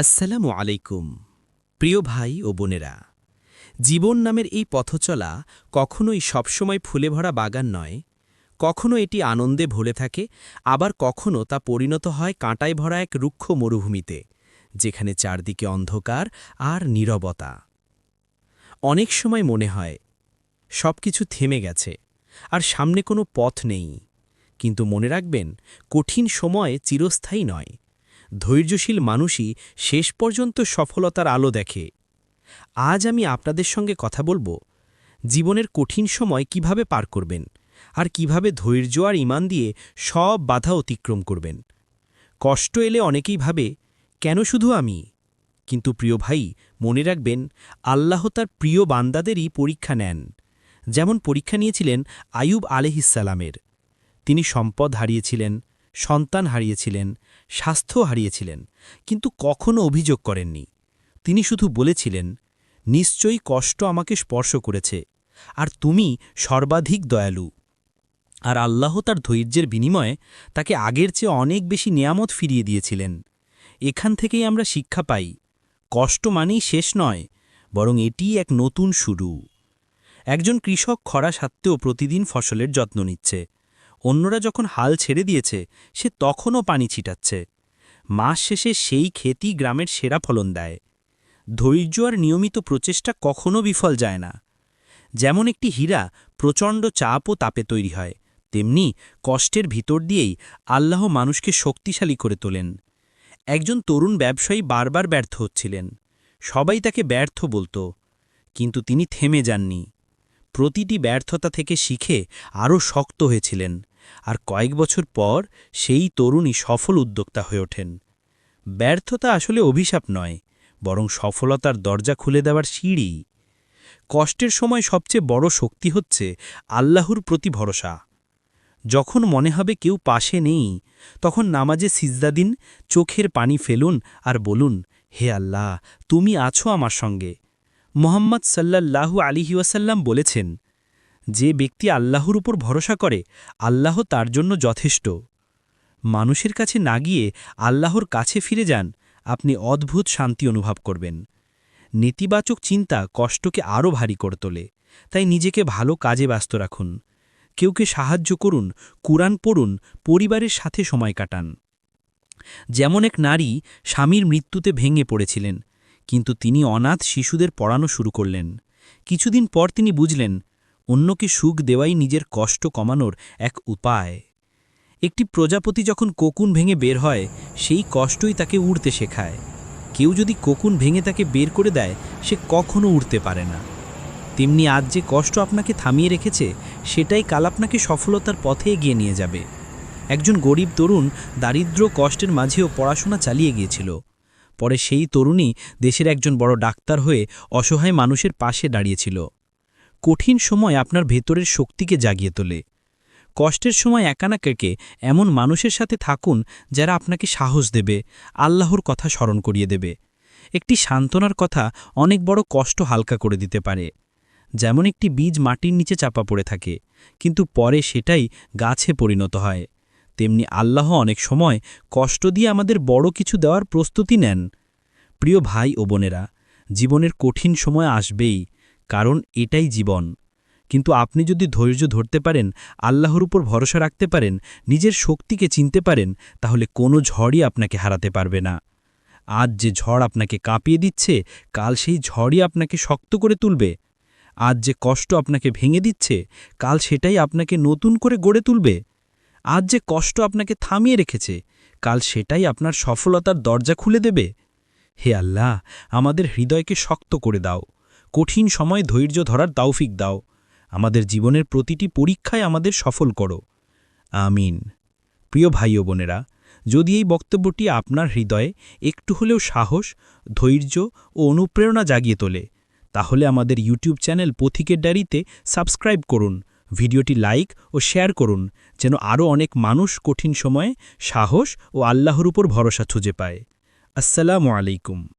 আসসালামু আলাইকুম, প্রিয় ভাই ও বোনেরা। জীবন নামের এই পথচলা কখনোই সবসময় ফুলে ভরা বাগান নয়, কখনো এটি আনন্দে ভরে থাকে, আবার কখনো তা পরিণত হয় কাঁটায় ভরা এক রুক্ষ মরুভূমিতে, যেখানে চারদিকে অন্ধকার আর নীরবতা। অনেক সময় মনে হয় সব কিছু থেমে গেছে, আর সামনে কোনো পথ নেই, কিন্তু মনে রাখবেন, কঠিন সময় চিরস্থায়ী নয়। ধৈর্যশীল মানুষই শেষ পর্যন্ত সফলতার আলো দেখে। আজ আমি আপনাদের সঙ্গে কথা বলব, জীবনের কঠিন সময় কীভাবে পার করবেন, আর কীভাবে ধৈর্য আর ইমান দিয়ে সব বাধা অতিক্রম করবেন। কষ্ট এলে অনেকেই ভাবে, কেন শুধু আমি? কিন্তু প্রিয় ভাই, মনে রাখবেন, আল্লাহ তার প্রিয় বান্দাদেরই পরীক্ষা নেন। যেমন পরীক্ষা নিয়েছিলেন আয়ুব আলেহিসালামের তিনি সম্পদ হারিয়েছিলেন, সন্তান হারিয়েছিলেন স্বাস্থ্য হারিয়েছিলেন, কিন্তু কখনো অভিযোগ করেননি। তিনি শুধু বলেছিলেন, নিশ্চয়ই কষ্ট আমাকে স্পর্শ করেছে, আর তুমি সর্বাধিক দয়ালু। আর আল্লাহ তার ধৈর্যের বিনিময়ে তাকে আগের চেয়ে অনেক বেশি নিয়ামত ফিরিয়ে দিয়েছিলেন। এখান থেকেই আমরা শিক্ষা পাই, কষ্ট মানেই শেষ নয়, বরং এটি এক নতুন শুরু। একজন কৃষক খরা সত্ত্বেও প্রতিদিন ফসলের যত্ন নিচ্ছে অন্যরা যখন হাল ছেড়ে দিয়েছে, সে তখনও পানি ছিটাচ্ছে। মাস শেষে সেই খেতি গ্রামের সেরা ফলন দেয়। ধৈর্য আর নিয়মিত প্রচেষ্টা কখনও বিফল যায় না। যেমন একটি হীরা প্রচণ্ড চাপ ও তাপে তৈরি হয়, তেমনি কষ্টের ভিতর দিয়েই আল্লাহ মানুষকে শক্তিশালী করে তোলেন। একজন তরুণ ব্যবসায়ী বারবার ব্যর্থ হচ্ছিলেন। সবাই তাকে ব্যর্থ বলতো, কিন্তু তিনি থেমে যাননি। প্রতিটি ব্যর্থতা থেকে শিখে আরও শক্ত হয়েছিলেন। আর কয়েক বছর পর সেই তরুণী সফল উদ্যোক্তা হয়ে ওঠেন। ব্যর্থতা আসলে অভিশাপ নয়, বরং সফলতার দরজা খুলে দেওয়ার সিঁড়ি। কষ্টের সময় সবচেয়ে বড় শক্তি হচ্ছে আল্লাহর প্রতি ভরসা। যখন মনে হবে কেউ পাশে নেই, তখন নামাজে সিজদা দিন, চোখের পানি ফেলুন আর বলুন, হে আল্লাহ, তুমি আছো আমার সঙ্গে। মোহাম্মদ সাল্লাল্লাহু আলিহি ওয়াসাল্লাম বলেছেন যে ব্যক্তি আল্লাহর উপর ভরসা করে, আল্লাহ তার জন্য যথেষ্ট। মানুষের কাছে না গিয়ে আল্লাহর কাছে ফিরে যান, আপনি অদ্ভুত শান্তি অনুভব করবেন। নেতিবাচক চিন্তা কষ্টকে আরও ভারী করে তোলে। তাই নিজেকে ভালো কাজে ব্যস্ত রাখুন। কেউকে সাহায্য করুন, কুরআন পড়ুন, পরিবারের সাথে সময় কাটান। যেমন এক নারী স্বামীর মৃত্যুতে ভেঙে পড়েছিলেন, কিন্তু তিনি অনাথ শিশুদের পড়ানো শুরু করলেন। কিছুদিন পর তিনি বুঝলেন অন্যকে সুখ দেওয়াই নিজের কষ্ট কমানোর এক উপায়। একটি প্রজাপতি যখন কোকুন ভেঙে বের হয়, সেই কষ্টই তাকে উড়তে শেখায়। কেউ যদি কোকুন ভেঙে তাকে বের করে দেয়, সে কখনো উড়তে পারে না। তেমনি আজ যে কষ্ট আপনাকে থামিয়ে রেখেছে, সেটাই কাল আপনাকে সফলতার পথে এগিয়ে নিয়ে যাবে। একজন গরিব তরুণ দারিদ্র কষ্টের মাঝেও পড়াশোনা চালিয়ে গিয়েছিল। পরে সেই তরুণী দেশের একজন বড় ডাক্তার হয়ে অসহায় মানুষের পাশে দাঁড়িয়েছিল। কঠিন সময় আপনার ভেতরের শক্তিকে জাগিয়ে তোলে। কষ্টের সময় একানাকে এমন মানুষের সাথে থাকুন যারা আপনাকে সাহস দেবে, আল্লাহর কথা স্মরণ করিয়ে দেবে। একটি সান্ত্বনার কথা অনেক বড় কষ্ট হালকা করে দিতে পারে। যেমন একটি বীজ মাটির নিচে চাপা পড়ে থাকে, কিন্তু পরে সেটাই গাছে পরিণত হয়। তেমনি আল্লাহ অনেক সময় কষ্ট দিয়ে আমাদের বড় কিছু দেওয়ার প্রস্তুতি নেন। প্রিয় ভাই ও বোনেরা, জীবনের কঠিন সময় আসবেই। কারণ এটাই জীবন। কিন্তু আপনি যদি ধৈর্য ধরতে পারেন, আল্লাহর উপর ভরসা রাখতে পারেন, নিজের শক্তিকে চিনতে পারেন, তাহলে কোনো ঝড়ই আপনাকে হারাতে পারবে না। আজ যে ঝড় আপনাকে কাঁপিয়ে দিচ্ছে, কাল সেই ঝড়ই আপনাকে শক্ত করে তুলবে। আজ যে কষ্ট আপনাকে ভেঙে দিচ্ছে, কাল সেটাই আপনাকে নতুন করে গড়ে তুলবে। আজ যে কষ্ট আপনাকে থামিয়ে রেখেছে, কাল সেটাই আপনার সফলতার দরজা খুলে দেবে। হে আল্লাহ, আমাদের হৃদয়কে শক্ত করে দাও। কঠিন সময় ধৈর্য ধরার তাওফিক দাও। আমাদের জীবনের প্রতিটি পরীক্ষায় আমাদের সফল করো। আমিন। প্রিয় ভাই ও বোনেরা, যদি এই বক্তব্যটি আপনার হৃদয়ে একটু হলেও সাহস, ধৈর্য ও অনুপ্রেরণা জাগিয়ে তোলে, তাহলে আমাদের ইউটিউব চ্যানেল পথিকের ডায়েরিতে সাবস্ক্রাইব করুন, ভিডিওটি লাইক ও শেয়ার করুন, যেন আরও অনেক মানুষ কঠিন সময়ে সাহস ও আল্লাহর উপর ভরসা খুঁজে পায়। আসসালামু আলাইকুম।